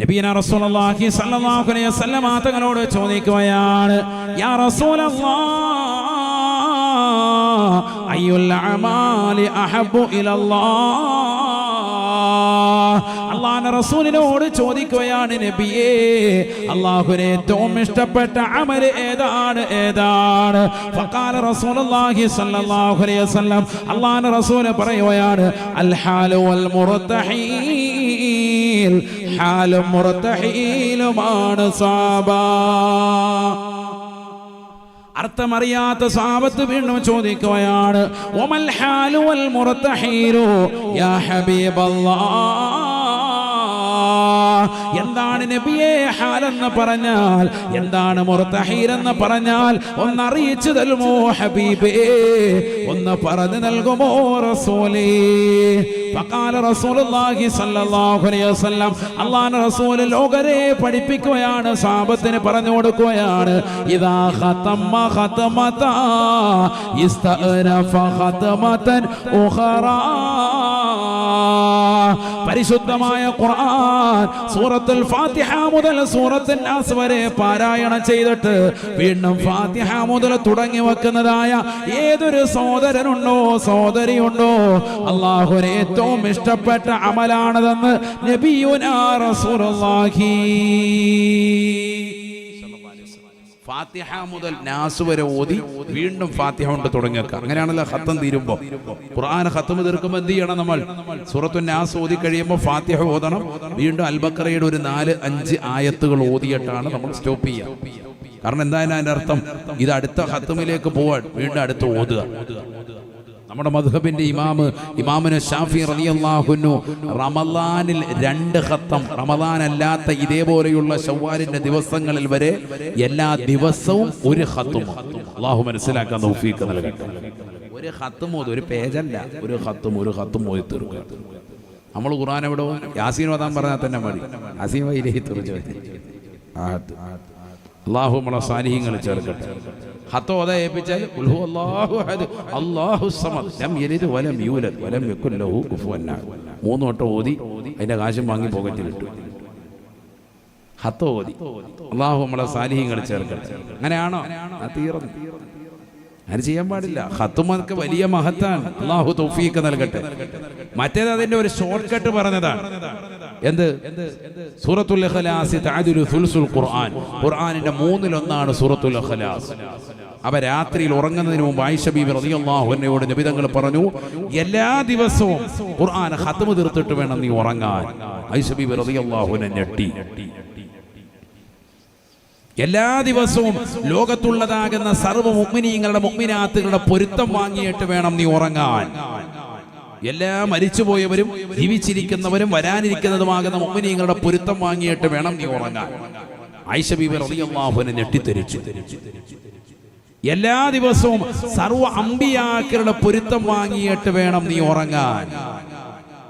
നബീന റസൂലുള്ളാഹി സ്വല്ലല്ലാഹു അലൈഹി വസല്ലം തങ്ങളോട് ചോദിക്കുകയാണ് യാ റസൂലല്ലാഹ് അയ്യുൽ അമാലി അഹബ്ബു ഇലല്ലാഹ്? അള്ളാഹുവിന്റെ റസൂലിനോട് ചോദിക്കുകയാണ് നബിയേ അള്ളാഹുവിനെ ഏറ്റവും ഇഷ്ടപ്പെട്ട അമൽ ഏതാണ്? ഏതാണ്? ഫഖാല റസൂലുള്ളാഹി സ്വല്ലല്ലാഹു അലൈഹി വസല്ലം അള്ളാഹുവിന്റെ റസൂൽ പറയുകയാണ് അൽ ഹാലു വൽ മുർതഹീൽ ഹാലും മുറത്തഹീലുമാണ് സാബ. അർത്ഥമറിയാത്ത സാപത്ത് വീണ്ടും ചോദിക്കുകയാണ് ഒമൽ ഹാലു വൽ മുറത്തഹീലോ യാ ഹബീബല്ലാഹ് എന്താണ് നബിയെ ഹാലെന്ന് പറഞ്ഞാൽ എന്താണ് മുർത്തഹീർ എന്ന് പറഞ്ഞാൽ ഒന്ന് അറിയിച്ചു തരുമോ ഹബീബേ? ഒന്ന് പറഞ്ഞു നൽകുമോ റസൂലേ? ഫഖാല റസൂലുള്ളാഹി സ്വല്ലല്ലാഹു അലൈഹി വസല്ലം അല്ലാഹുവിന്റെ റസൂൽ ലോകരെ പഠിപ്പിക്കുകയാണ് സാബത്തിന് പറഞ്ഞു കൊടുക്കുകയാണ്. ഇദാ ഖതമ ഖതമത ഇസ്തഅനഫ ഖതമതൻ ഉഖറ. പരിശുദ്ധമായ ഖുർആൻ സൂറത്തുൽ ഫാത്തിഹ മുതൽ സൂറത്തുൽ നാസ് വരെ പാരായണം ചെയ്തിട്ട് വീണ്ടും ഫാത്തിഹ മുതൽ തുടങ്ങി വെക്കുന്നതായ ഏതൊരു സഹോദരനുണ്ടോ സഹോദരിയുണ്ടോ അള്ളാഹുവിന് ഏറ്റവും ഇഷ്ടപ്പെട്ട അമലാണതെന്ന് നബിയുനാ റസൂലുള്ളാഹി. ഫാത്തിഹ മുതൽ നാസ് വരെ ഓതി വീണ്ടും ഫാത്തിഹ കൊണ്ട് തുടങ്ങിയേക്കുക അങ്ങനെയാണല്ലോ ഹത്തം തീരുമ്പോ. ഖുർആൻ ഹത്തം തീർക്കുമ്പോൾ എന്ത് ചെയ്യണം നമ്മൾ? സൂറത്തു നാസ് ഓതി കഴിയുമ്പോൾ ഫാത്തിഹ ഓതണം. വീണ്ടും അൽബക്കറയുടെ ഒരു നാല് അഞ്ച് ആയത്തുകൾ ഓതിയിട്ടാണ് നമ്മൾ സ്റ്റോപ്പ് ചെയ്യുക. കാരണം എന്തായാലും അതിന്റെ അർത്ഥം? ഇത് അടുത്ത ഹത്തമിലേക്ക് പോവാൻ വീണ്ടും അടുത്ത് ഓതുക. നമ്മുടെ മധുഹബിന്റെ ഇമാമ് ഇമാമിന് ഷാഫി റളിയല്ലാഹുന്നു റമദാനിൽ രണ്ട് ഖത്തം റമദാൻ അല്ലാത്ത ഇതേപോലെയുള്ള ഷവ്വാലിന്റെ ദിവസങ്ങളിൽ വരെ എല്ലാ ദിവസവും ഒരു ഖത്തും അള്ളാഹു മനസ്സിലാക്കാൻ തൗഫീഖ് നൽകട്ടെ. ഒരു ഖത്തും ഓതും ഒരു പേജല്ല. ഒരു ഖത്തും ഒരു ഖത്തും ഓതി തീർക്കുക. നമ്മൾ ഖുർആൻ എവിടെ യാസീൻ ഓതാൻ പറഞ്ഞാൽ തന്നെ മതി. യാസീൻ വൈലേ തീർച്ചയായിട്ടും അള്ളാഹു നമ്മളെ സാന്നിഹ്യങ്ങൾ ചേർക്കട്ടെ. ഹത്തോ അതെ ഏൽപ്പിച്ചാൽ അഹദ് സമദ് ലം വലം യൂലദ് വലം മൂന്ന് വട്ടം ഓതി അതിന്റെ കാശും വാങ്ങി പോക്കറ്റിൽ ഇട്ടു. ഹത്തോ ഓതി അള്ളാഹു നമ്മളെ സാന്നിഹ്യങ്ങൾ ചേർക്കട്ടെ. അങ്ങനെയാണോ? ആ തീർന്നു. അങ്ങനെ ചെയ്യാൻ പാടില്ല. ഹത്തുമൊക്കെ വലിയ മഹത്താണ്. അള്ളാഹു തൗഫീഖ് നൽകട്ടെ. മറ്റേത് അതിന്റെ ഒരു ഷോർട്ട് കട്ട് പറഞ്ഞതാണ്. എന്ത്? സൂറത്തുൽ ഇഖ്ലാസ് തഅദിലു സുൽസുൽ ഖുർആൻ. ഖുർആനിന്റെ മൂന്നിലൊന്നാണ് സൂറത്തുൽ ഇഖ്ലാസ്. അവ രാത്രിയിൽ ഉറങ്ങുന്നതിന് മുമ്പ് ആയിഷ ബീബി റളിയല്ലാഹു അൻഹയോട് നബിതങ്ങൾ പറഞ്ഞു എല്ലാ ദിവസവും ഖുർആൻ ഖത്മ തീർത്തിട്ട് വേണം നീ ഉറങ്ങാൻ. ആയിഷ ബീബി റളിയല്ലാഹു അൻഹ ഞെട്ടി. എല്ലാ ദിവസവും ലോകത്തുള്ളതാകുന്ന സർവ മുഗ്മിനീങ്ങളുടെ മുഗ്മിനാത്തുകളുടെ പൊരുത്തം വാങ്ങിയിട്ട് വേണം നീ ഉറങ്ങാൻ. എല്ലാ മരിച്ചുപോയവരും ജീവിച്ചിരിക്കുന്നവരും വരാനിരിക്കുന്നതുമാകുന്ന മുഗ്മിനീങ്ങളുടെ പൊരുത്തം വാങ്ങിയിട്ട് വേണം നീ ഉറങ്ങാൻ. ആയിഷ ഞെട്ടിത്തെരിച്ചു. എല്ലാ ദിവസവും സർവ അമ്പിയാക്കളുടെ പൊരുത്തം വാങ്ങിയിട്ട് വേണം നീ ഉറങ്ങാൻ.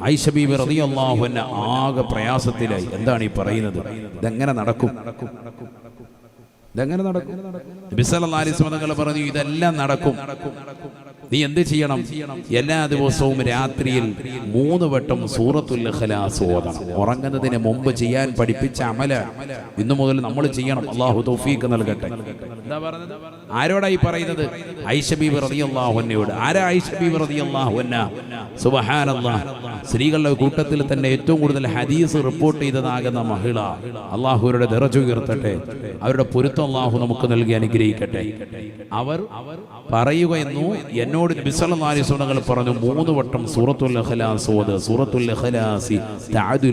ആയിഷ ബീബി റളിയല്ലാഹുവിനെ ആകെ പ്രയാസത്തിലായി. എന്താണ് ഈ പറയുന്നത്? ഇതെങ്ങനെ നടക്കും? ഇതെങ്ങനെ നടക്കും? അലൈഹി വസല്ലം പറഞ്ഞു ഇതെല്ലാം നടക്കും. നീ എന്ത് ചെയ്യണം? എല്ലാ ദിവസവും രാത്രിയിൽ മൂന്ന് വട്ടം സൂറത്തുൽ ഇഖ്ലാസ് ഓതണം. ഉറങ്ങുന്നതിന് മുമ്പ് ചെയ്യാൻ പഠിപ്പിച്ച അമല ഇന്നു മുതൽ നമ്മൾ ചെയ്യണം. അള്ളാഹു തൗഫീഖ് നൽകട്ടെ. ആരോടായി പറയുന്നത്? ഐഷബീബ് ബീബി റളിയല്ലാഹു അൻഹയോട്. ആരാ ഐഷബീബ് റളിയല്ലാഹു അൻഹ? സുബ്ഹാനല്ലാഹ്. സ്ത്രീകളുടെ കൂട്ടത്തിൽ തന്നെ ഏറ്റവും കൂടുതൽ ഹദീസ് റിപ്പോർട്ട് ചെയ്തതാകുന്ന മഹിള. അള്ളാഹുരുടെ നിറച്ചു ഉയർത്തട്ടെ. അവരുടെ പൊരുത്തം അള്ളാഹു നമുക്ക് നൽകി അനുഗ്രഹിക്കട്ടെ. അവർ പറയുക എന്നു എന്നോട് ബിസലനാലിസുണകൾ പറഞ്ഞു മൂന്ന് വട്ടം സൂറത്തുൽ ഓത്. സൂറത്തുൽ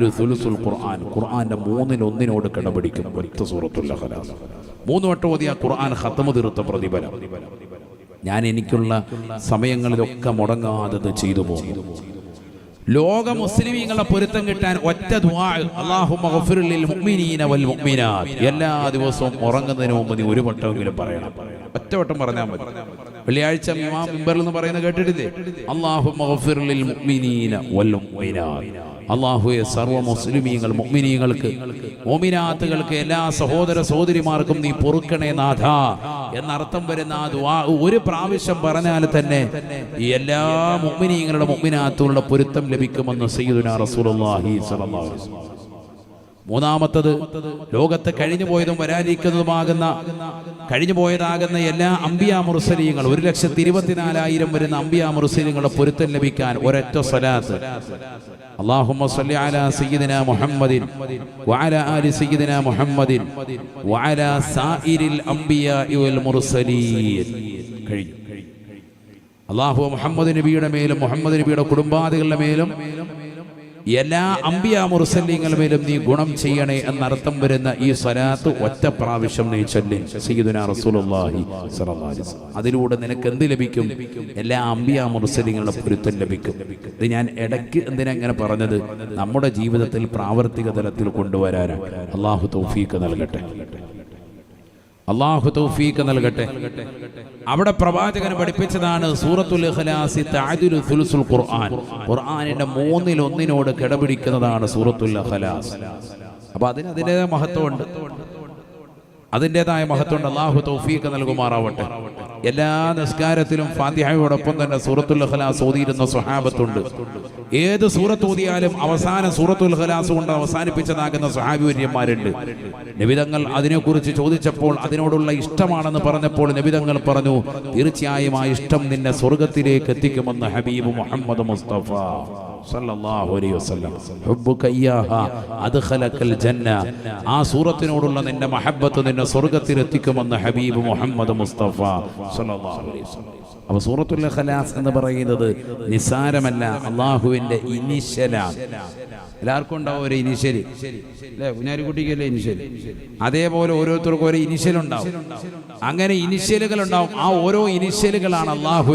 സുലുസുൽ ഖുർആൻ. ഖുർആന്റെ മൂന്നിൽ ഒന്നിനോട് കിടപിടിക്കും. സൂറത്തുൽ മൂന്ന് വട്ടം ഓതിയ ഖുർആൻ ഹത്തമു തീർത്ത പ്രതിഫലം. ഞാൻ എനിക്കുള്ള സമയങ്ങളിലൊക്കെ മുടങ്ങാതെ ചെയ്തു പോകുന്നു ലോക മുസ്ലിമീങ്ങളെ പൊരുത്തം കിട്ടാൻ ഒറ്റ എല്ലാ ദിവസവും ഉറങ്ങുന്നതിന് മുമ്പ് നീ ഒരു വട്ടമെങ്കിലും പറയണം. ഒറ്റ വട്ടം പറഞ്ഞാൽ മതി. വെള്ളിയാഴ്ച മിമ്പറിൽ നിന്ന് പറയുന്നത് കേട്ടിട്ടില്ലേ? അല്ലാഹുമ്മ അള്ളാഹുയെ സർവ മുസ്ലിമീങ്ങൾ മുഅ്മിനീങ്ങൾക്ക് മോമിനാത്തുകൾക്ക് എല്ലാ സഹോദര സഹോദരിമാർക്കും നീ പൊറുക്കണേ നാഥ. എന്നർത്ഥം വരുന്ന ആ ദുആ ഒരു പ്രാവശ്യം പറഞ്ഞാൽ തന്നെ ഈ എല്ലാ മുഅ്മിനീങ്ങളുടെ മുഅ്മിനാത്തുകളുടെ പൊരുത്തം ലഭിക്കുമെന്ന് സയ്യിദുനാ റസൂലുള്ളാഹി സ്വല്ലല്ലാഹു അലൈഹി വസല്ലം. മൂന്നാമത്തത് ലോകത്ത് കഴിഞ്ഞുപോയതും വരാനിരിക്കുന്നതുമാകുന്ന കഴിഞ്ഞുപോയതാകുന്ന എല്ലാ അമ്പിയാ മുർസലീങ്ങൾ ഒരു ലക്ഷത്തി ഇരുപത്തിനാലായിരം വരുന്ന അമ്പിയാ മുർസലീങ്ങളുടെ പൊരുത്തം ലഭിക്കാൻ ഒരൊറ്റ സ്വലാത്ത്. സല്ലി അലാ മുഹമ്മദിൻ ആലി മുഹമ്മദിൻ സായിരിൽ മുർസലീൻ. കഴിഞ്ഞു. അള്ളാഹു മുഹമ്മദ് നബിയുടെ മേലും മുഹമ്മദ് നബിയുടെ കുടുംബാദികളുടെ മേലും എല്ലാ അമ്പിയ മുർസല്യങ്ങളുടെ മേലും നീ ഗുണം ചെയ്യണേ എന്നർത്ഥം വരുന്ന ഈ സ്വലാത്ത് ഒറ്റ പ്രാവശ്യം നീ ചൊല്ലി. വസല്ലം. അതിലൂടെ നിനക്ക് എന്ത് ലഭിക്കും? എല്ലാ അമ്പിയ മുർസല്യങ്ങളുടെ പൊരുത്തം ലഭിക്കും. ഇത് ഞാൻ ഇടയ്ക്ക് എന്തിനാ പറഞ്ഞത്? നമ്മുടെ ജീവിതത്തിൽ പ്രാവർത്തിക തലത്തിൽ കൊണ്ടുവരാനാണ്. അള്ളാഹു തൗഫീക്ക് നൽകട്ടെ. അള്ളാഹു തൗഫീഖ് നൽകട്ടെ. അവിടെ പ്രവാചകൻ പഠിപ്പിച്ചതാണ് സൂറത്തുൽ ഇഖ്ലാസി തഅദിലു ഖുർആൻ. ഖുർആനിന്റെ മൂന്നിൽ ഒന്നിനോട് കിടപിടിക്കുന്നതാണ് സൂറത്തുൽ ഇഖ്ലാസ്. അപ്പൊ അതിന് അതിന്റെതായ മഹത്വമുണ്ട്. അതിന്റെതായ മഹത്വമുണ്ട്. അള്ളാഹു തൗഫീഖ് നൽകുമാറാവട്ടെ. എല്ലാ നിസ്കാരത്തിലും ഫാത്തിഹയോടൊപ്പം തന്നെ സൂറത്തുൽ ഇഖ്ലാസ് ഓതിയിരുന്ന സ്വഹാബത്തുണ്ട്. ഏത് സൂറത്ത് ഓതിയാലും അവസാന സൂറത്തുൽ ഇഖ്ലാസ് കൊണ്ട് അവസാനിപ്പിച്ചതാകുന്ന സ്വഹാബിവര്യന്മാരുണ്ട്. നിബിതങ്ങൾ അതിനെക്കുറിച്ച് ചോദിച്ചപ്പോൾ അതിനോടുള്ള ഇഷ്ടമാണെന്ന് പറഞ്ഞപ്പോൾ നിബിതങ്ങൾ പറഞ്ഞു തീർച്ചയായും ആ ഇഷ്ടം നിന്നെ സ്വർഗത്തിലേക്ക് എത്തിക്കുമെന്ന് ഹബീബ് മുഹമ്മദ് മുസ്തഫ. ആ സൂറത്തിനോടുള്ള നിന്റെ മഹബത്ത് നിന്നെ സ്വർഗത്തിൽ എത്തിക്കുമെന്ന് ഹബീബ് മുഹമ്മദ് മുസ്തഫ സല്ലല്ലാഹു അലൈഹി വസല്ലം. അപ്പോൾ സൂറത്തുൽ ഖലാസ് എന്ന് പറയുന്നത് നിസാരമല്ല അള്ളാഹുവിന്റെ ഇനിഷ്യലാണ്. എല്ലാവർക്കും ഉണ്ടാവും ഒരു ഇനിഷ്യൽ അല്ലേ? കുഞ്ഞാലിക്കുട്ടിക്കല്ലേ ഇനിഷ്യൽ അതേപോലെ ഓരോരുത്തർക്കും ഓരോ ഇനിഷ്യൽ ഉണ്ടാവും അങ്ങനെ ഇനിഷ്യലുകൾ ഉണ്ടാവും ആ ഓരോ ഇനിഷ്യലുകളാണ് അല്ലാഹു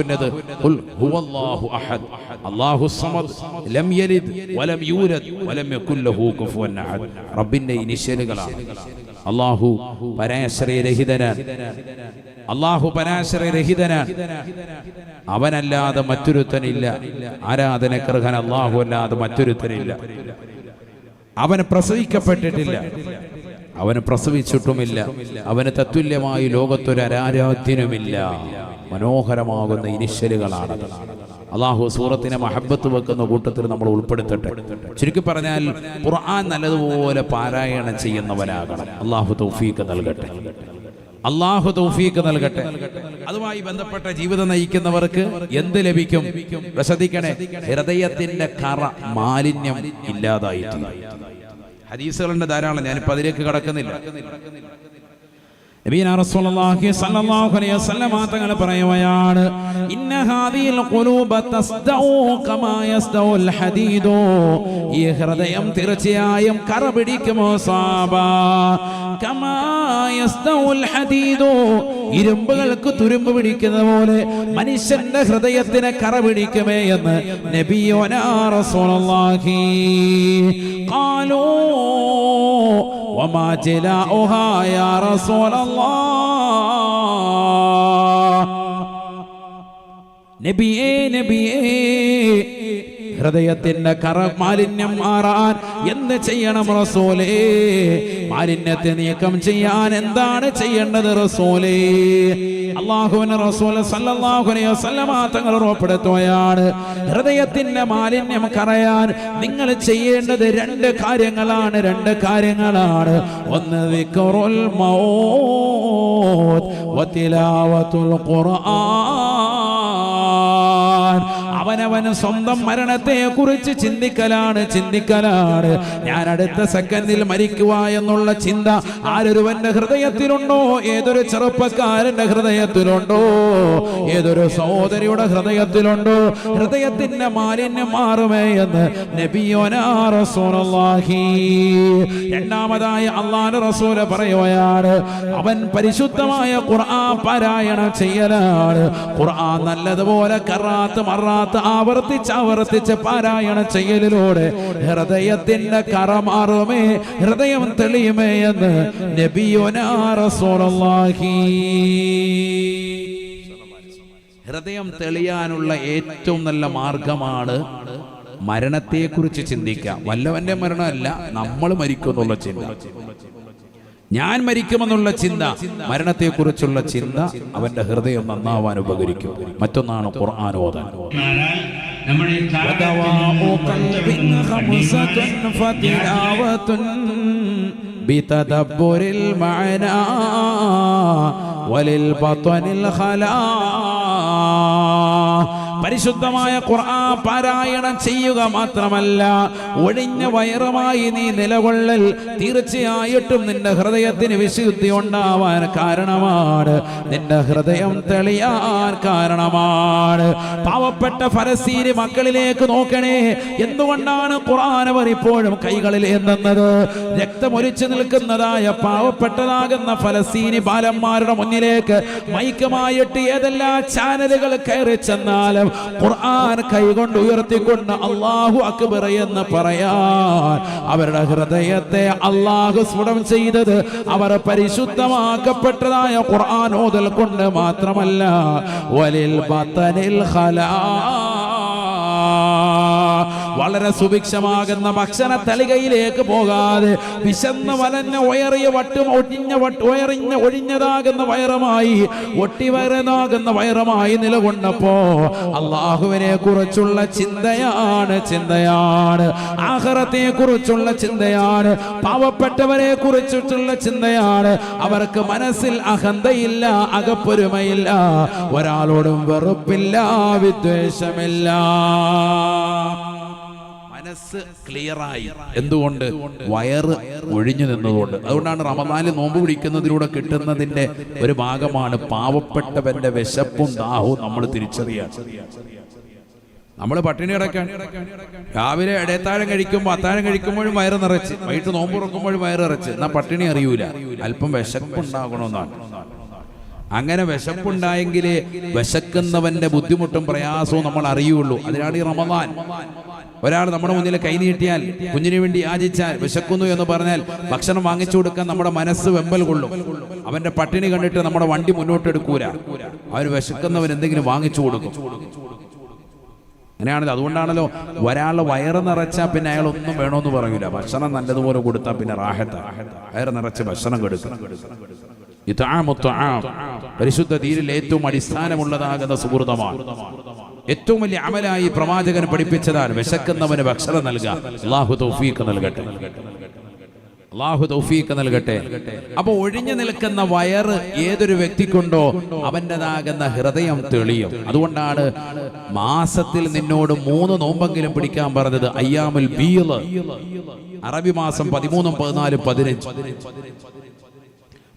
സമദ്. ലം യലിദ് വലം യൂലദ് വലം യകുല്ലഹു ഇനിഷ്യലുകളാണ്. അല്ലാഹു പരാശ്രയരഹിതനാണ് അല്ലാഹു പരാശ്രയരഹിതനാണ് അവനല്ലാതെ മറ്റൊരുത്തനില്ല. ആരാധനക്കർഹൻ അള്ളാഹു അല്ലാതെ മറ്റൊരുത്തനില്ല. അവന് പ്രസവിക്കപ്പെട്ടിട്ടില്ല. അവന് പ്രസവിച്ചിട്ടുമില്ല. അവന് തത്തുല്യമായി ലോകത്തൊരു അരാരാധ്യനുമില്ല മനോഹരമാകുന്ന ഇനിഷ്യലുകളാണ്. അള്ളാഹു സൂറത്തിനെ മഹബത്ത് വെക്കുന്ന കൂട്ടത്തിൽ നമ്മൾ ഉൾപ്പെടുത്തട്ടെ. ചുരുക്കി പറഞ്ഞാൽ ഖുർആൻ നല്ലതുപോലെ പാരായണം ചെയ്യുന്നവരാകണം അള്ളാഹു തൗഫീഖ് നൽകട്ടെ. അള്ളാഹു തൗഫീഖ് നൽകട്ടെ. അതുമായി ബന്ധപ്പെട്ട ജീവിതം നയിക്കുന്നവർക്ക് എന്ത് ലഭിക്കും? ശ്രദ്ധിക്കണേ ഹൃദയത്തിന്റെ കറ മാലിന്യം ഇല്ലാതായിട്ടുണ്ട് ഹദീസുകളുടെ ധാരാളം ഞാനിപ്പോ അതിലേക്ക് കടക്കുന്നില്ല. റസൂലുള്ളാഹി അലൈഹി ഇന്ന ഹാദിൽ ഖുലൂബ തസ്ദഉ കമാ ഈ ഹൃദയം കമാ ഇരുമ്പുകൾക്ക് തുരുമ്പ് പിടിക്കുന്ന പോലെ മനുഷ്യന്റെ ഹൃദയത്തിന് കറ പിടിക്കുമേ എന്ന് നബിയോനാ റസൂലുള്ളാഹി ഖാലൂ വമാ ജലാഉഹാ യാ നബിയേ നബിയേ. ഹൃദയത്തിന്റെ കറ മാലിന്യം മാറാൻ എന്ത് ചെയ്യണം റസൂലേ? മാലിന്യത്തെ നീക്കം ചെയ്യാൻ എന്താണ് ചെയ്യേണ്ടത് റസൂലേ? അള്ളാഹുവിന് റസൂൽ സല്ലല്ലാഹു അലൈഹി വസല്ലമ തങ്ങൾ ഉറപ്പെടുത്തുകയാണ്. ഹൃദയത്തിന്റെ മാലിന്യം കറയാൻ നിങ്ങൾ ചെയ്യേണ്ടത് രണ്ട് കാര്യങ്ങളാണ്. രണ്ട് കാര്യങ്ങളാണ്. ഒന്ന് വിക്കറുൽ മൗത്ത് വതിലാവത്തുൽ ഖുർആൻ. അവനവന് സ്വന്തം മരണത്തെ കുറിച്ച് ചിന്തിക്കലാണ് ചിന്തിക്കലാണ്. ഞാൻ അടുത്ത സെക്കൻഡിൽ മരിക്കുക എന്നുള്ള ചിന്ത ആരൊരുവന്റെ ഹൃദയത്തിലുണ്ടോ? ഏതൊരു ചെറുപ്പക്കാരന്റെ ഹൃദയത്തിലുണ്ടോ? ഏതൊരു സഹോദരിയുടെ ഹൃദയത്തിലുണ്ടോ? ഹൃദയത്തിന്റെ മാലിന്യം മാറുമേ എന്ന് നബിയോനാ റസൂലുള്ളാഹി. രണ്ടാമതായി അള്ളാഹു റസൂല പറയുകയാണ് അവൻ പരിശുദ്ധമായ ഖുർആൻ പാരായണം ചെയ്യലാണ്. ഖുർആൻ നല്ലതുപോലെ കറാത്ത് മറാത്ത് ആവർത്തിച്ച് ആവർത്തിച്ച് പാരായണം ചെയ്യലിലൂടെ ഹൃദയത്തിന്റെ കറ മാറുമേ ഹൃദയം തെളിയുമേ എന്ന് നബിയോനാ റസൂലുള്ളാഹി. ഹൃദയം തെളിയാനുള്ള ഏറ്റവും നല്ല മാർഗമാണ് മരണത്തെക്കുറിച്ച് ചിന്തിക്കുക. വല്ലവന്റെ മരണമല്ല നമ്മൾ മരിക്കുന്നുള്ള ചിന്ത. ഞാൻ മരിക്കുമെന്നുള്ള ചിന്ത മരണത്തെക്കുറിച്ചുള്ള ചിന്ത അവന്റെ ഹൃദയം നന്നാവാൻ ഉപകരിക്കും മറ്റൊന്നാണ് ഖുർആൻ ഓതാൻ മാറാൻ നമ്മുടെ ഈ ودواء قلب خمسة فتلاوة بتدبر المعنى وللبطن الخلاء പരിശുദ്ധമായ ഖുർആൻ പാരായണം ചെയ്യുക മാത്രമല്ല ഒഴിഞ്ഞ വയറുമായി നീ നിലകൊള്ളൽ തീർച്ചയായിട്ടും നിന്റെ ഹൃദയത്തിന് വിശുദ്ധി ഉണ്ടാവാൻ കാരണമാണ്. നിന്റെ ഹൃദയം തെളിയാൻ കാരണമാണ്. പാവപ്പെട്ട ഫലസ്തീന് മക്കളിലേക്ക് നോക്കണേ എന്തുകൊണ്ടാണ് ഖുർആൻ അവർ ഇപ്പോഴും കൈകളിൽ എന്തെന്നത് രക്തമൊലിച്ചു നിൽക്കുന്നതായ പാവപ്പെട്ടതാകുന്ന ഫലസ്തീനി ബാലന്മാരുടെ മുന്നിലേക്ക് മൈക്കമായിട്ട് ഏതെല്ലാം ചാനലുകൾ കയറി ചെന്നാലും ഖുർആൻ കൈകൊണ്ട് ഉയർത്തിക്കൊണ്ട് അള്ളാഹു അക്ബർ എന്ന് പറയാൻ അവരുടെ ഹൃദയത്തെ അള്ളാഹു സ്ഫുടം ചെയ്തത് അവർ പരിശുദ്ധമാക്കപ്പെട്ടതായ ഖുർആൻ ഓതൽ കൊണ്ട് മാത്രമല്ല വലിൽ ബത്തനിൽ ഖലാ വളരെ സുഭിക്ഷമാകുന്ന ഭക്ഷണ തളികയിലേക്ക് പോകാതെ വിശന്ന് വലഞ്ഞ ഉയറിയ വട്ടും ഒഴിഞ്ഞ വട്ട് ഉയറിഞ്ഞ ഒഴിഞ്ഞതാകുന്ന വയറുമായി ഒട്ടിവരനാകുന്ന വയറുമായി നിലകൊണ്ടപ്പോ അള്ളാഹുവിനെ കുറിച്ചുള്ള ചിന്തയാണ് ചിന്തയാണ്. ആഹാരത്തെ കുറിച്ചുള്ള ചിന്തയാണ്. പാവപ്പെട്ടവരെ കുറിച്ചിട്ടുള്ള ചിന്തയാണ്. അവർക്ക് മനസ്സിൽ അഹന്തയില്ല അകപ്പൊരുമയില്ല. ഒരാളോടും വെറുപ്പില്ല വിദ്വേഷമില്ല. മനസ്സ് ക്ലിയറായി. എന്തുകൊണ്ട്? വയറ് ഒഴിഞ്ഞു നിന്നതുകൊണ്ട്. അതുകൊണ്ടാണ് റമദാനിൽ നോമ്പ് പിടിക്കുന്നതിലൂടെ കിട്ടുന്നതിന്റെ ഒരു ഭാഗമാണ് പാവപ്പെട്ടവന്റെ വിശപ്പും ദാഹവും നമ്മൾ തിരിച്ചറിയാൻ. നമ്മൾ പട്ടിണി കിടക്കാൻ രാവിലെ ഇടയത്താഴം കഴിക്കുമ്പോൾ അത്താഴം കഴിക്കുമ്പോഴും വയറ് നിറച്ച്. വൈകിട്ട് നോമ്പ് തുറക്കുമ്പോഴും വയറ് നിറച്ച്. എന്നാ പട്ടിണി അറിയൂല. അല്പം വിശപ്പുണ്ടാകണമെന്നാണ്. അങ്ങനെ വിശപ്പുണ്ടായെങ്കിലേ വിശക്കുന്നവന്റെ ബുദ്ധിമുട്ടും പ്രയാസവും നമ്മൾ അറിയുള്ളൂ അതിനാണ് ഈ റമദാൻ. ഒരാൾ നമ്മുടെ മുന്നിൽ കൈനീട്ടിയാൽ കുഞ്ഞിനു വേണ്ടി യാചിച്ചാൽ വിശക്കുന്നു എന്ന് പറഞ്ഞാൽ ഭക്ഷണം വാങ്ങിച്ചു കൊടുക്കാൻ നമ്മുടെ മനസ്സ് വെമ്പൽ കൊള്ളും. അവന്റെ പട്ടിണി കണ്ടിട്ട് നമ്മുടെ വണ്ടി മുന്നോട്ട് എടുക്കൂല. അവന് വിശക്കുന്നവൻ എന്തെങ്കിലും വാങ്ങിച്ചു കൊടുക്കും. അങ്ങനെയാണല്ലോ. അതുകൊണ്ടാണല്ലോ ഒരാൾ വയറ് നിറച്ചാൽ പിന്നെ അയാൾ ഒന്നും വേണമെന്ന് പറയൂല. ഭക്ഷണം നല്ലതുപോലെ കൊടുത്താൽ പിന്നെ റാഹത്ത. വയറ് നിറച്ച് ഭക്ഷണം കൊടുക്കും. ഇത്ആമു ത്വആം. പരിശുദ്ധ തീരിൽ ഏറ്റവും അടിസ്ഥാനമുള്ളതാകുന്ന സുഹൃതമാണ്. ഏറ്റവും വലിയ അമലായി പ്രവാചകൻ പഠിപ്പിച്ചതാണ് വിശക്കുന്നവന് ഭക്ഷണം നൽകുക നൽകട്ടെ. നൽകട്ടെ. അപ്പൊ ഒഴിഞ്ഞു നിൽക്കുന്ന വയറ് ഏതൊരു വ്യക്തിക്കുണ്ടോ അവന്റെതാകുന്ന ഹൃദയം തെളിയും. അതുകൊണ്ടാണ് മാസത്തിൽ നിന്നോട് മൂന്ന് നോമ്പെങ്കിലും പിടിക്കാൻ പറഞ്ഞത് അയ്യാമുൽ ബീൽ അറബി മാസം പതിമൂന്നും പതിനാലും പതിനഞ്ച്.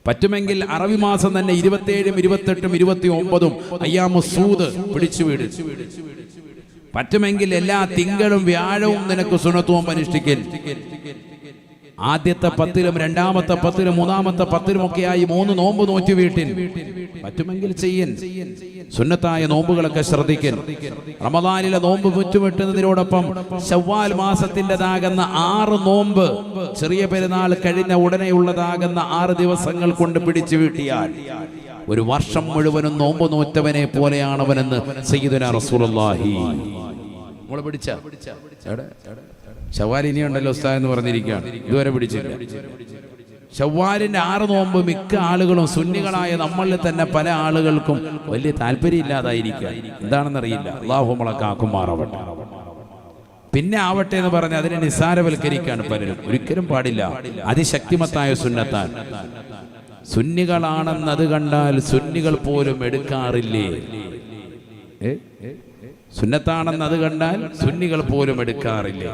പറ്റുമെങ്കിൽ അറബി മാസം തന്നെ ഇരുപത്തിയേഴും ഇരുപത്തെട്ടും ഇരുപത്തി ഒമ്പതും അയ്യാമു സൂദ് പിടിച്ചു വീട്. പറ്റുമെങ്കിൽ എല്ലാ തിങ്കളും വ്യാഴവും നിനക്ക് സുനത്വം അനുഷ്ഠിക്കൽ ആദ്യത്തെ പത്തിലും രണ്ടാമത്തെ പത്തിലും മൂന്നാമത്തെ പത്തിലും ആയി മൂന്ന് നോമ്പ് നോറ്റു വീട്ടിൽ പറ്റുമെങ്കിൽ ചെയ്യൻ. സുന്നത്തായ നോമ്പുകളൊക്കെ ശ്രദ്ധിക്കൻ. റമദാനിലെ നോമ്പ് മുറ്റുവെട്ടുന്നതിനോടൊപ്പം ശവ്വാൽ മാസത്തിന്റെതാകുന്ന ആറ് നോമ്പ് ചെറിയ പെരുന്നാൾ കഴിഞ്ഞ ഉടനെ ഉടനെയുള്ളതാകുന്ന ആറ് ദിവസങ്ങൾ കൊണ്ട് പിടിച്ചു വീട്ടിയാൽ ഒരു വർഷം മുഴുവനും നോമ്പ് നോറ്റവനെ പോലെയാണവനെന്ന് സയ്യിദുന റസൂലുള്ളാഹി. നമ്മൾ പിടിച്ച? ശവാൽ ഇനിയുണ്ടല്ലോ ഉസ്താദ് എന്ന് പറഞ്ഞിരിക്കുകയാണ്. ഇതുവരെ പിടിച്ചില്ല. ചവ്വാലിന്റെ ആറ് നോമ്പ് മിക്ക ആളുകളും സുന്നികളായ നമ്മളിൽ തന്നെ പല ആളുകൾക്കും വലിയ താല്പര്യമില്ലാതായിരിക്കുക എന്താണെന്നറിയില്ല. അള്ളാഹു നമ്മളെ കാക്കുമാറാവട്ടെ. പിന്നെ ആവട്ടെ എന്ന് പറഞ്ഞ് അതിനെ നിസ്സാരവൽക്കരിക്കാണ് പലരും. ഒരിക്കലും പാടില്ല. അതിശക്തിമത്തായ സുന്നത്താൻ സുന്നികളാണെന്നത് കണ്ടാൽ സുന്നികൾ പോലും എടുക്കാറില്ലേ? ഏ? സുന്നത്താണെന്ന് അത് കണ്ടാൽ സുന്നികൾ പോലും എടുക്കാറില്ല?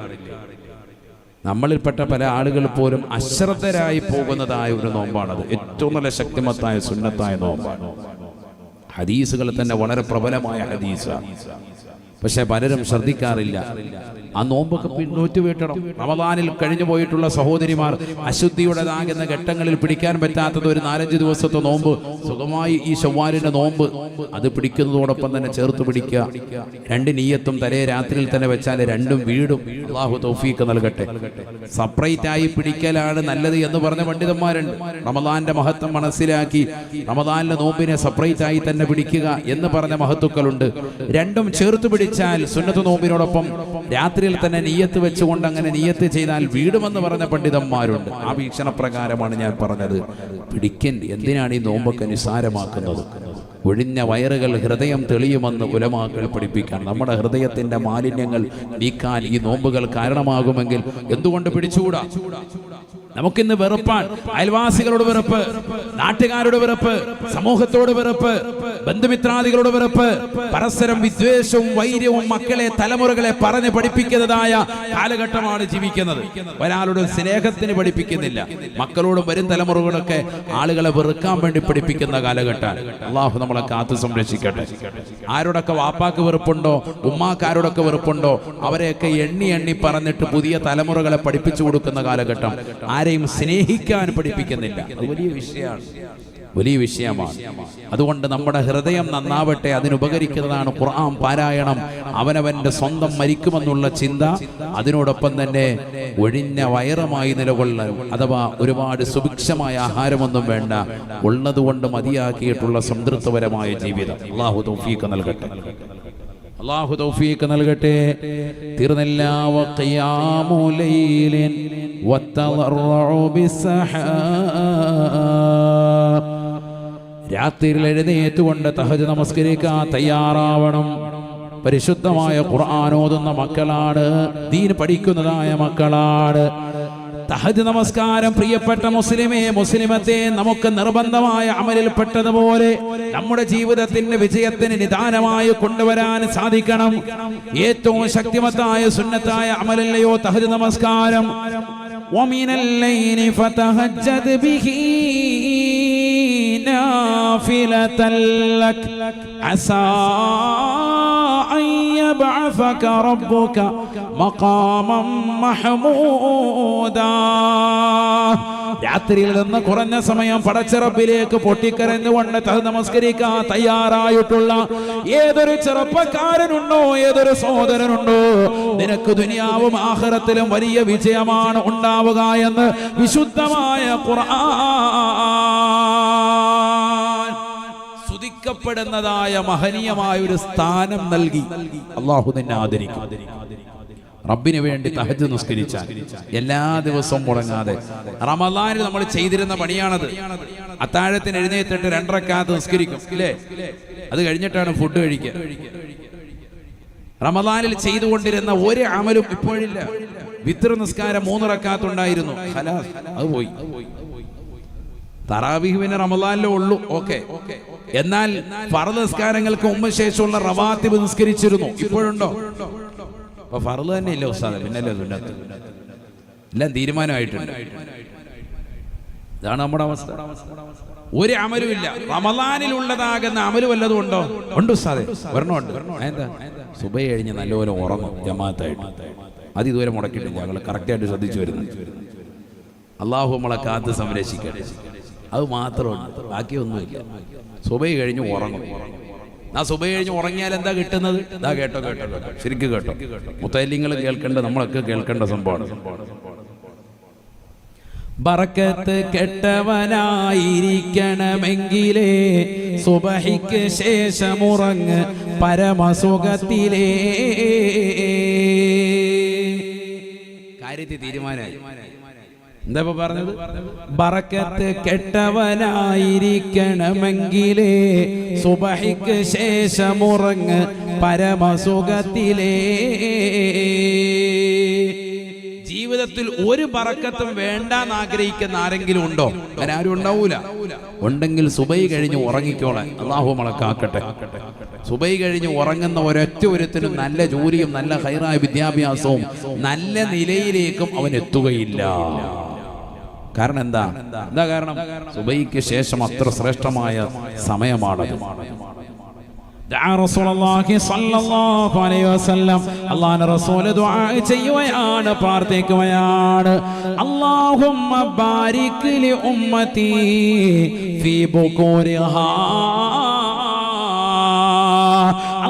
നമ്മളിൽപ്പെട്ട പല ആളുകൾ പോലും അശ്രദ്ധരായി പോകുന്നതായ ഒരു നോമ്പാണത്. ഏറ്റവും നല്ല ശക്തിമത്തായ സുന്നത്തായ നോമ്പാണ് ഹദീസുകൾ തന്നെ വളരെ പ്രബലമായ ഹദീസാണ് പക്ഷെ പലരും ശ്രദ്ധിക്കാറില്ല. ആ നോമ്പൊക്കെ പിന്നോറ്റ് വീട്ടണം. റമദാനിൽ കഴിഞ്ഞു പോയിട്ടുള്ള സഹോദരിമാർ അശുദ്ധിയുടേതാകുന്ന ഘട്ടങ്ങളിൽ പിടിക്കാൻ പറ്റാത്തത് ഒരു നാലഞ്ച് ദിവസത്തെ നോമ്പ്. സുഖമായി ഈ ചൊവ്വാലിന്റെ നോമ്പ്. അത് പിടിക്കുന്നതോടൊപ്പം തന്നെ ചേർത്ത് പിടിക്കുക. രണ്ട് നീയത്തും തലേ രാത്രിയിൽ തന്നെ വെച്ചാൽ രണ്ടും വീടും. അള്ളാഹു തൗഫീക്ക് നൽകട്ടെ. സെപ്പറേറ്റ് ആയി പിടിക്കലാണ് നല്ലത് എന്ന് പറഞ്ഞ പണ്ഡിതന്മാരുണ്ട്. റമദാന്റെ മഹത്വം മനസ്സിലാക്കി റമദാനിലെ നോമ്പിനെ സെപ്പറേറ്റ് ആയി തന്നെ പിടിക്കുക എന്ന് പറഞ്ഞ മഹത്തുക്കളുണ്ട്. രണ്ടും ചേർത്ത് പിടിച്ചാൽ സുന്നത്ത് നോമ്പിനോടൊപ്പം രാത്രിയിൽ തന്നെ നീയത്ത് വെച്ചുകൊണ്ട് അങ്ങനെ നീയത്ത് ചെയ്താൽ വീടുമെന്ന് പറഞ്ഞ പണ്ഡിതന്മാരുണ്ട്. ആ വീക്ഷണപ്രകാരമാണ് ഞാൻ പറഞ്ഞത്. പിടിക്കൻ എന്തിനാണ് ഈ നോമ്പൊക്കെ നിസാരമാക്കുന്നത് ഒഴിഞ്ഞ വയറുകൾ ഹൃദയം തെളിയുമെന്ന് ഉലമാക്കൾ പഠിപ്പിക്കാൻ നമ്മുടെ ഹൃദയത്തിന്റെ മാലിന്യങ്ങൾ നീക്കാൻ ഈ നോമ്പുകൾ കാരണമാകുമെങ്കിൽ എന്തുകൊണ്ട് പിടിച്ചുകൂടാ? നമുക്കിന്ന് വെറുപ്പാൻ അയൽവാസികളോട് വെറുപ്പ് നാട്ടുകാരുടെ വെറുപ്പ് സമൂഹത്തോട് വെറുപ്പ് ബന്ധുമിത്രാദികളോട് വെറുപ്പ് പരസ്പരം വിദ്വേഷവും വൈര്യവും മക്കളെ തലമുറകളെ പറഞ്ഞ് പഠിപ്പിക്കുന്നതായ കാലഘട്ടമാണ് ജീവിക്കുന്നത്. ഒരാളുടെ സ്നേഹത്തിന് പഠിപ്പിക്കുന്നില്ല. മക്കളോടും വരും തലമുറകളൊക്കെ ആളുകളെ വെറുക്കാൻ വേണ്ടി പഠിപ്പിക്കുന്ന കാലഘട്ടം അള്ളാഹു നമ്മളെ കാത്തു സംരക്ഷിക്കട്ടെ. ആരോടൊക്കെ വാപ്പാക്ക് വെറുപ്പുണ്ടോ ഉമ്മാക്കാരോടൊക്കെ വെറുപ്പുണ്ടോ അവരെയൊക്കെ എണ്ണി എണ്ണി പറഞ്ഞിട്ട് പുതിയ തലമുറകളെ പഠിപ്പിച്ചു കൊടുക്കുന്ന കാലഘട്ടം ആരെയും സ്നേഹിക്കാൻ പഠിപ്പിക്കുന്നില്ല. അത് വലിയ വിഷയമാണ്. വലിയ വിഷയമാണ്. അതുകൊണ്ട് നമ്മുടെ ഹൃദയം നന്നാവട്ടെ അതിനുപകരിക്കുന്നതാണ് ഖുർആൻ പാരായണം. അവനവന്റെ സ്വന്തം മരിക്കുമെന്നുള്ള ചിന്ത അതിനോടൊപ്പം തന്നെ ഒഴിഞ്ഞ വയറുമായി നിലകൊള്ളാൻ അഥവാ ഒരുപാട് സുഭിക്ഷമായ ആഹാരമൊന്നും വേണ്ട ഉള്ളതുകൊണ്ട് മതിയാക്കിയിട്ടുള്ള സംതൃപ്തപരമായ ജീവിതം. അള്ളാഹു തൗഫീഖ് നൽകട്ടെ. അള്ളാഹു തൗഫീഖ് നൽകട്ടെ. തീർന്നില്ല വഖിയാമുലൈലിൻ രാത്രിയിൽ എഴുന്നേറ്റുകൊണ്ട് തഹജ് നമസ്കരിക്കാൻ തയ്യാറാവണം. പരിശുദ്ധമായ ഖുർആാനോതുന്ന മക്കളാണ് ദീൻ പഠിക്കുന്നതായ മക്കളാണ്. തഹജ് നമസ്കാരം പ്രിയപ്പെട്ട മുസ്ലിമേ മുസ്ലിമത്തെ നമുക്ക് നിർബന്ധമായ അമലിൽപ്പെട്ടതുപോലെ നമ്മുടെ ജീവിതത്തിന്റെ വിജയത്തിന് നിദാനമായി കൊണ്ടുവരാൻ സാധിക്കണം. ഏറ്റവും ശക്തിമത്തായ സുന്നത്തായ അമലല്ലയോ തഹജ് നമസ്കാരം. ഒമിനല്ലൈനി ഫതഹജ്ജദ് ബിഹി نافلة لك عسى أن يبعثك ربك مقاما محمودا രാത്രിയിൽ നിന്ന് കുറഞ്ഞ സമയം പടച്ചിറപ്പിലേക്ക് പൊട്ടിക്കരഞ്ഞുകൊണ്ട് തഹ നമസ്കരിക്കാൻ തയ്യാറായിട്ടുള്ള ഏതൊരു ചെറുപ്പക്കാരനുണ്ടോ ഏതൊരു സഹോദരനുണ്ടോ നിനക്ക് ദുനിയാവും ആഹ്റത്തിലും വലിയ വിജയമാണ് ഉണ്ടാവുക എന്ന് വിശുദ്ധമായ ഖുർആൻ സ്തുതിക്കപ്പെടുന്നതായ മഹനീയമായ ഒരു സ്ഥാനം നൽകി അള്ളാഹു നിന്നെ ആദരിക്കും. റബ്ബിന് വേണ്ടി തഹജ് നിസ്കരിച്ച എല്ലാ ദിവസവും മുടങ്ങാതെ റമദാനിൽ നമ്മൾ ചെയ്തിരുന്ന പണിയാണത്. അത്താഴത്തിന് എഴുന്നേറ്റിട്ട് രണ്ടരക്കാത്ത് നിസ്കരിക്കും ഇല്ലേ? അത് കഴിഞ്ഞിട്ടാണ് ഫുഡ് കഴിക്കുക. റമദാനിൽ ചെയ്തുകൊണ്ടിരുന്ന ഒരു അമലും ഇപ്പോഴില്ല. വിത്ര നിസ്കാരം മൂന്നിറക്കാത്തുണ്ടായിരുന്നു അത് പോയി. തറാബിഹുവിന് റമദാനിലേ ഉള്ളൂ. ഓക്കെ. എന്നാൽ ഫറു നിസ്കാരങ്ങൾക്ക് മുമ്പ് ശേഷമുള്ള റവാത്തിബ് നിസ്കരിച്ചിരുന്നു. ഇപ്പോഴുണ്ടോ? അപ്പൊ ഫറു തന്നെ ഇല്ല ഉസ്താദ്? പിന്നല്ലേ സുന്നത്ത്? എല്ലാം തീരുമാനമായിട്ടുണ്ട്. ഇതാണ് നമ്മുടെ അവസ്ഥ. ഒരു അമലുമില്ല. ഉള്ളതാകുന്ന അമൽ വല്ലതും ഉണ്ടോ? ഉണ്ട് ഉസ്താദെ. ഒരെണ്ണമുണ്ട്. എന്താ സുബൈ കഴിഞ്ഞ് നല്ലപോലെ ഉറങ്ങും ജമാഅത്തായിട്ട്. അത് ഇതുവരെ മുടക്കിയിട്ടില്ല. ഞങ്ങൾ കറക്റ്റായിട്ട് ശ്രദ്ധിച്ചു വരുന്നു അള്ളാഹു നമ്മളെ കാത്ത് സംരക്ഷിക്കട്ടെ. അത് മാത്രമാണ് ബാക്കിയൊന്നുമില്ല. സുബൈ കഴിഞ്ഞ് ഉറങ്ങും. ആ സുബൈ കഴിഞ്ഞ് ഉറങ്ങിയാൽ എന്താ കിട്ടുന്നത്? ഇതാ കേട്ടോ കേട്ടോ കേട്ടോ. ശരിക്കും കേട്ടോ. മുത്തല്യങ്ങൾ കേൾക്കേണ്ട നമ്മളൊക്കെ കേൾക്കേണ്ട സംഭവമാണ്. ബറക്കത്ത് കെട്ടവനായിരിക്കണമെങ്കിലേ സുബഹിക്ക് ശേഷമുറങ്ങ് പരമസുഖത്തിലേ. കാര്യത്തിൽ തീരുമാനമായി. എന്താ പറഞ്ഞത്? ബറക്കത്ത് കെട്ടവനായിരിക്കണമെങ്കിലേ സുബഹിക്ക് ശേഷമുറങ്ങ് പരമസുഖത്തിലേ. ജീവിതത്തിൽ ഒരു ബറക്കത്തും വേണ്ടാന്ന് ആഗ്രഹിക്കുന്ന ആരെങ്കിലും ഉണ്ടോ? അങ്ങനെ ആരും ഉണ്ടാവൂല. ഉണ്ടെങ്കിൽ സുബൈ കഴിഞ്ഞ് ഉറങ്ങിക്കോളെ അള്ളാഹു മളക്കാക്കട്ടെ സുബൈ കഴിഞ്ഞ് ഉറങ്ങുന്ന ഒരൊറ്റ ഒരുത്തിനും നല്ല ജോലിയും നല്ല ഹൈറായ വിദ്യാഭ്യാസവും നല്ല നിലയിലേക്കും അവൻ എത്തുകയില്ല. കാരണം എന്താ? എന്താ? കാരണം? സുബൈക്ക് ശേഷം അത്ര ശ്രേഷ്ഠമായ സമയമാണ്. റസൂൽ ദുആ പ്രാർത്ഥിക്കുകയാണ്. അല്ലാഹുമ്മ ഉമ്മത്തി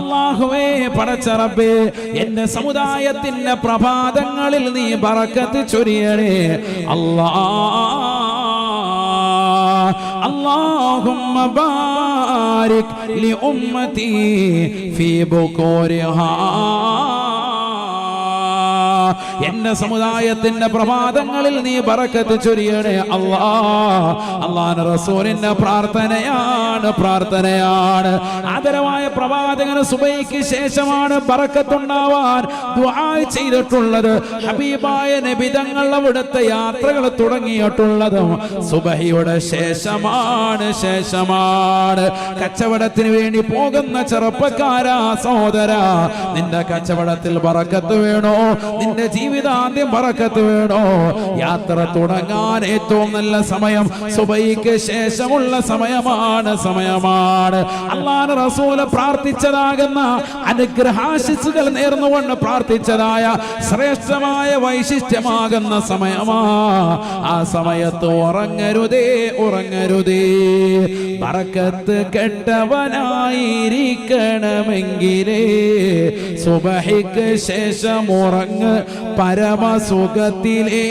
അള്ളാഹുവേ പടച്ചറബേ എന്റെ സമുദായത്തിന്റെ പ്രഭാതങ്ങളിൽ നീ ബറക്കത്ത് ചൊരിയണേ അല്ലാ اللهم بارك لأمتي في بكورها എന്റെ സമുദായത്തിന്റെ പ്രഭാതങ്ങളിൽ നീ പറക്കത്ത് ചൊരിയണേ അള്ളാ അള്ളാൻ റസൂലിന്റെ പ്രാർത്ഥനയാണ് പ്രാർത്ഥനയാണ്. ആദരവായ പ്രവാചകന് സുബൈക്ക് ശേഷമാണ് പറക്കത്തുണ്ടാവാൻ ചെയ്തിട്ടുള്ളത്. ഹബീബായ നബിതങ്ങൾ അവിടുത്തെ യാത്രകൾ തുടങ്ങിയിട്ടുള്ളതും സുബഹിയുടെ ശേഷമാണ് ശേഷമാണ്. കച്ചവടത്തിന് വേണ്ടി പോകുന്ന ചെറുപ്പക്കാരാ സഹോദര നിന്റെ കച്ചവടത്തിൽ പറക്കത്ത് വേണോ? നിന്റെ ജീവിതാന്ത്യം പറക്കത്ത് വേണോ? യാത്ര തുടങ്ങാൻ ഏറ്റവും നല്ല സമയം സുബൈക്ക് ശേഷമുള്ള സമയമാണ് സമയമാണ്. അള്ളാൻ റസൂൽ പ്രാർത്ഥിച്ചതാകുന്ന അനുഗ്രഹാശിസുകൾ നേർന്നുകൊണ്ട് പ്രാർത്ഥിച്ചതായ ശ്രേഷ്ഠമായ വൈശിഷ്ട്യമാകുന്ന സമയമാ. ആ സമയത്ത് ഉറങ്ങരുതേ ഉറങ്ങരുതേ. പറക്കത്ത് കെട്ടവനായിരിക്കണമെങ്കിലേ സുബഹിക്ക് ശേഷം ഉറങ്ങ് പരമസുഖത്തിലേ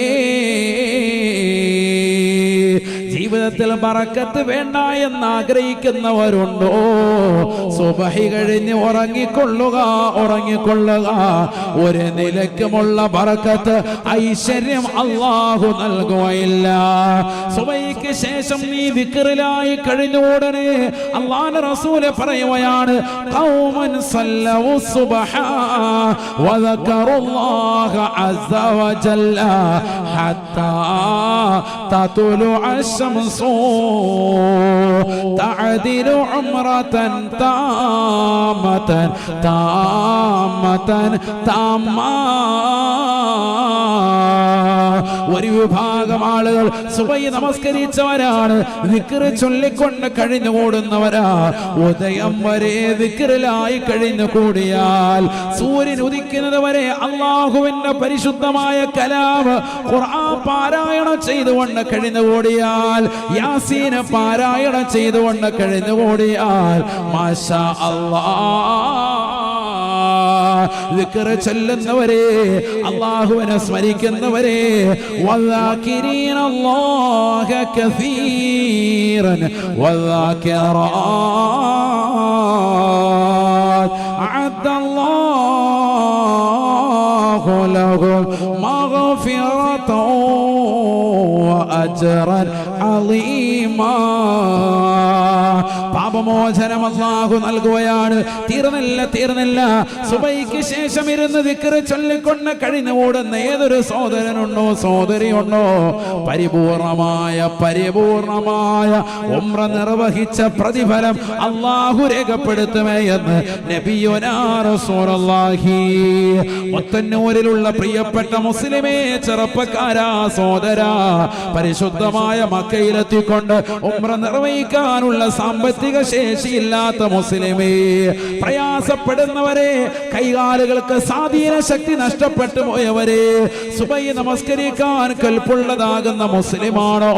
ജീവിതത്തിൽ ബറക്കത്ത് വേണ്ട എന്ന് ആഗ്രഹിക്കുന്നവരുണ്ടോ? സുബഹി കഴിഞ്ഞ് ഉറങ്ങിക്കൊള്ളുക ഉറങ്ങിക്കൊള്ളുക. ഒരു നിലക്കുമുള്ള ബറക്കത്ത് ഐശ്വര്യം അള്ളാഹു നൽകുകയില്ല. സുബൈക്ക് ശേഷം നീ വിക്കറിലായി കഴിഞ്ഞ ഉടനെ അള്ളാൻ റസൂൽ പറയുകയാണ് കൗമൻ സുബഹ അസ്സ ഹത്താ തതുലു تعدل عمرة تامة تامة تامة. ഒരു വിഭാഗം ആളുകൾ സുബൈ നമസ്കരിച്ചവരാണ്. വിക്റ് ചൊല്ലിക്കൊണ്ട് കഴിഞ്ഞു കൂടുന്നവരാ ഉദയം വരെ വിക്റിലായി കഴിഞ്ഞു കൂടിയാൽ സൂര്യൻ ഉദിക്കുന്നത് വരെ അള്ളാഹുവിന്റെ പരിശുദ്ധമായ കലാവ് ഖുർആൻ പാരായണം ചെയ്തുകൊണ്ട് കഴിഞ്ഞു കൂടിയാൽ യാസീന പാരായണം ചെയ്തുകൊണ്ട് കഴിഞ്ഞു കൂടിയാൽ മാഷ അല്ലാ. ദിക്റ് ചൊല്ലുന്നവരെ അള്ളാഹുവിനെ സ്മരിക്കുന്നവരെ വദാകിരീന അല്ലാഹ കസീറൻ വദാകിറാത്ത് അഅദ്ദ അല്ലാഹു ലഹും മഗ്ഫിറത വഅജ്റൻ അളീമാ പാപമോചനം അള്ളാഹു നൽകുകയാണ്. തീർന്നില്ല തീർന്നില്ല. സുബൈക്ക് ശേഷം ഇരുന്ന് ദിക്കറ് ചൊല്ലിക്കൊണ്ട് കഴിഞ്ഞു ഓടുന്ന ഏതൊരു സഹോദരനുണ്ടോ സഹോദരിയുണ്ടോ? പരിപൂർണമായ പരിപൂർണമായ ഉമ്ര നിർവഹിച്ച പ്രതിഫലം അള്ളാഹു രേഖപ്പെടുത്തുമേ എന്ന് റസൂലുള്ളാഹി. മൊത്തന്നൂരിലുള്ള പ്രിയപ്പെട്ട മുസ്ലിമേ ചെറുപ്പക്കാരാ സോദരാ പരിശുദ്ധമായ മക്കയിലെത്തിക്കൊണ്ട് ഉമ്ര നിർവഹിക്കാനുള്ള സാമ്പത്തിക ശേഷിയില്ലാത്ത മുസ്ലിമേ പ്രയാസപ്പെടുന്നവരെ കൈകാലുകൾക്ക് സ്വാധീന ശക്തി നഷ്ടപ്പെട്ടു പോയവരെ സുബൈ നമസ്കരിക്കാൻ കൽപ്പുള്ളതാകുന്ന മുസ്ലിമാണോ?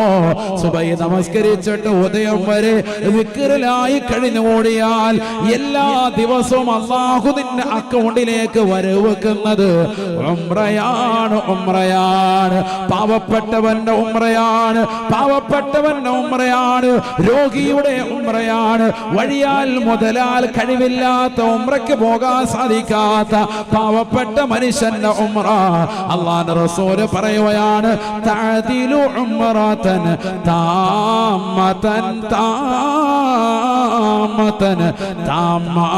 സുബൈ നമസ്കരിച്ചിട്ട് ഉദയം വരെ വിക്കറിലായി കഴിഞ്ഞുകൂടിയാൽ എല്ലാ ദിവസവും അള്ളാഹു നിന്റെ അക്കൗണ്ടിലേക്ക് വരവെക്കുന്നത് ഉമ്രയാണ് ഉമ്രയാണ് പാവപ്പെട്ടവന്റെ ഉമ്രയാണ് പാവപ്പെട്ടവന്റെ ഉമ്രയാണ് രോഗിയുടെ ഉംറയാണ് വഴിയാൽ മുതലാൽ കഴിവില്ലാത്ത ഉമ്രയ്ക്ക് പോകാൻ സാധിക്കാത്ത പാവപ്പെട്ട മനുഷ്യന്റെ ഉമ്ര. അള്ളാന്റെ റസൂൽ പറയുകയാണ് താതിലു ഉമ്രതൻ താമതൻ താമതൻ താമാ